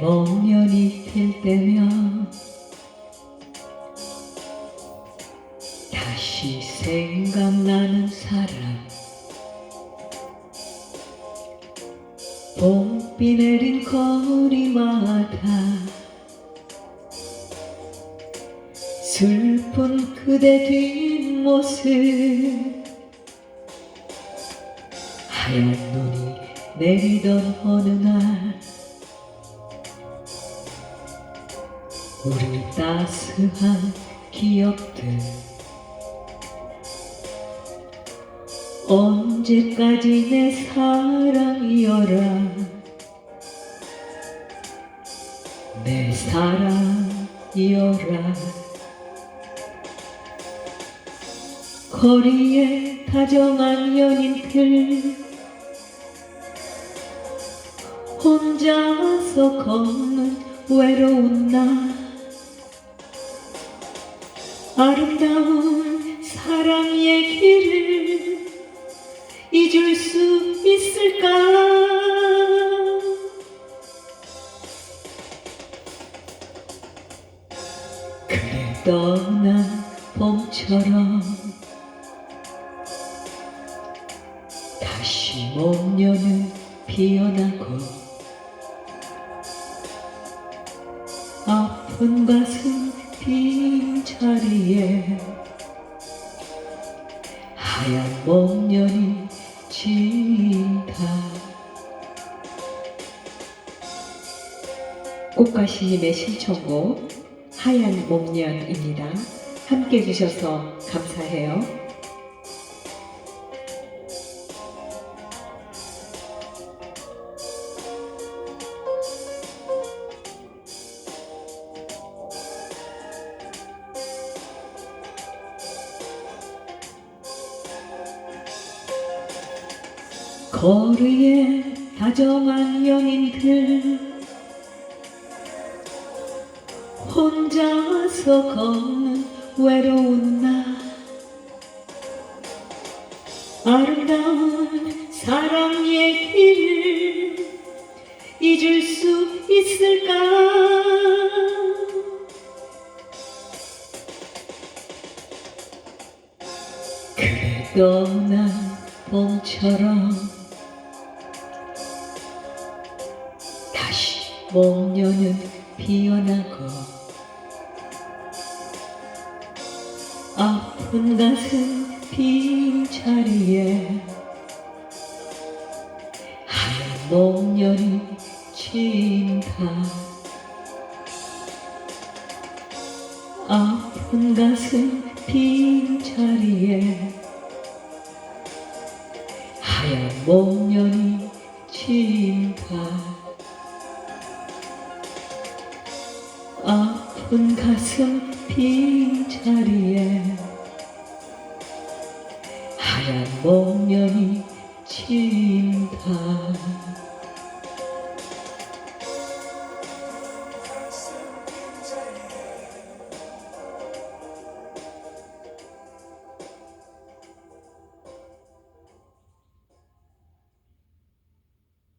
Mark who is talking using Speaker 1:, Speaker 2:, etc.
Speaker 1: 목련이 필 때면 다시 생각나는 사람. 봄비 내린 거리마다 슬픈 그대 뒷모습. 하얀 눈이 내리던 어느 날 우리 따스한 기억들. 언제까지 내 사랑이여라. 내 사랑이여라. 거리에 다정한 연인들. 혼자서 걷는 외로운 나 아름다운 사랑 얘기를 잊을 수 있을까? 그래 떠난 봄처럼 다시 목련은 피어나고 아픈 가슴 빈 자리에 하얀 목련이 진다 꽃가시님의 신청곡 하얀 목련입니다. 함께 해주셔서 감사해요. 거리에 다정한 연인들 혼자서 걷는 외로운 나 아름다운 사랑 얘기를 잊을 수 있을까? 그래 떠난 봄처럼 목련은 피어나고 아픈 가슴 빈 자리에 하얀 목련이 진다. 아픈 가슴 빈 자리에 하얀 목련이 진다 아픈 가슴 빈 자리에 하얀 목련이 진다